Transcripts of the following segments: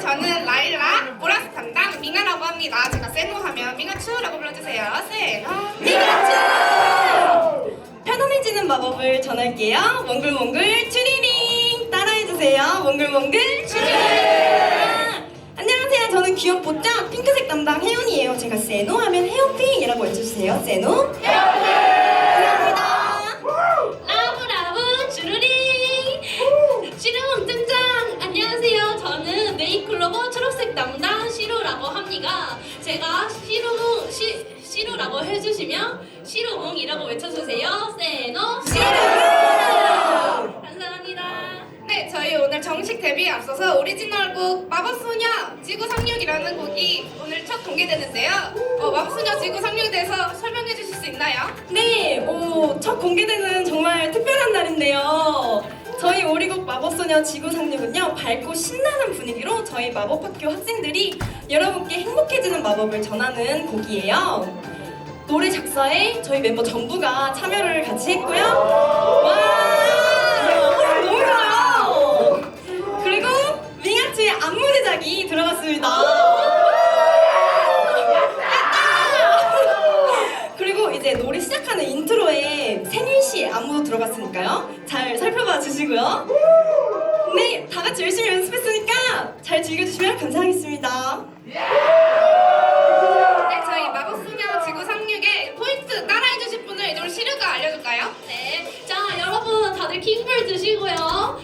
저는 라일락 보라스 담당 밍아라고 합니다. 제가 세노 하면 밍아추라고 불러주세요. 세노 밍아추 편안해지는 마법을 전할게요. 몽글몽글 추리링 따라해주세요. 몽글몽글 추리링. 안녕하세요. 저는 귀염뽀짝 핑크색 담당 혜연이에요. 제가 세노 하면 혜연핑이라고 외쳐주세요. 세노 감사 담당 시루라고 합니다 제가 시루몽 시, 시루라고 해주시면 시루몽이라고 외쳐주세요 세노 시루! 감사합니다 네, 저희 오늘 정식 데뷔에 앞서서 오리지널곡 마법소녀 지구 상륙이라는 곡이 오늘 첫 공개되는데요. 어, 마법소녀 지구 상륙에 대해서 설명해 주실 수 있나요? 네, 오, 첫 공개되는 정말 특별한 날인데요. 저희 오리곡 마법소녀 지구상륙은요, 밝고 신나는 분위기로 저희 마법학교 학생들이 여러분께 행복해지는 마법을 전하는 곡이에요. 노래 작사에 저희 멤버 전부가 참여를 같이 했고요. 와, 호흡 너무 좋아요. 그리고 윙아츠의 안무 제작이 들어갔습니다. 안무도 들어갔으니까요. 잘 살펴봐 주시고요. 네, 다 같이 열심히 연습했으니까 잘 즐겨주시면 감사하겠습니다. 네, 저희 마법소녀 지구 상륙의 포인트 따라해 주실 분을 이제 우리 시류가 알려줄까요? 네 자 여러분 다들 킹볼 드시고요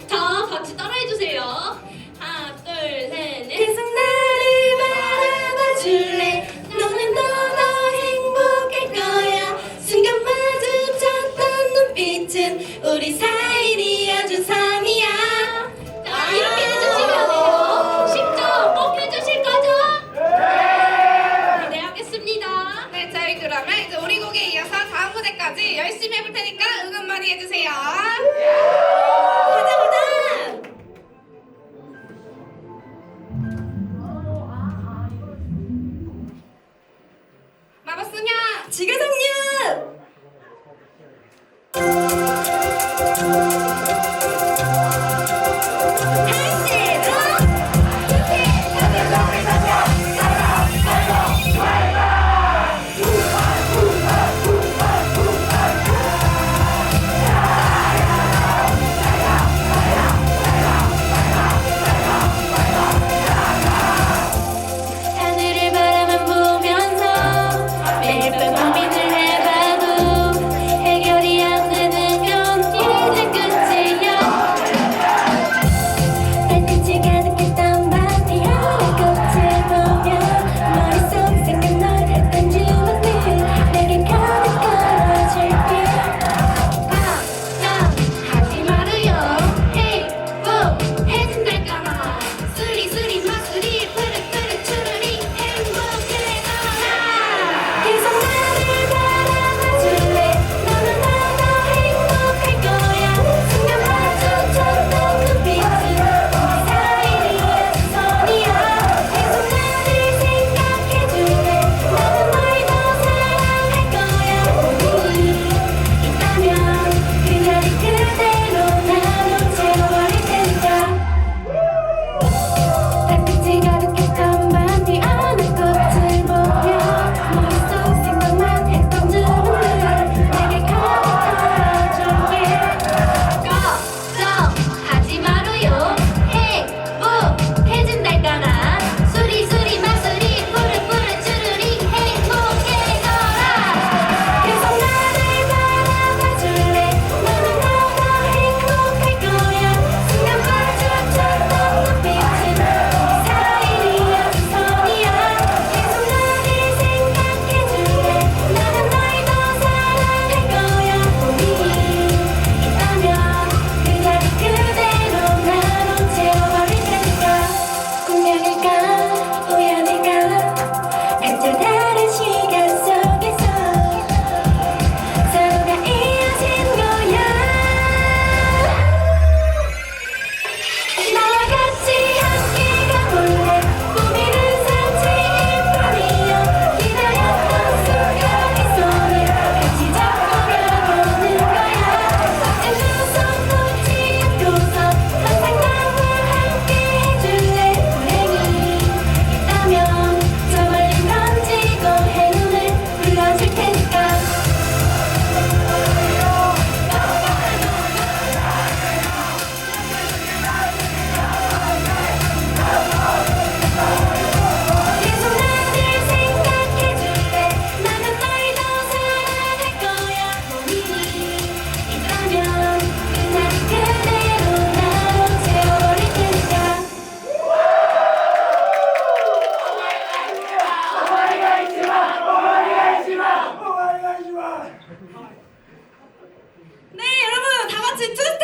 c'est tout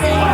Oh.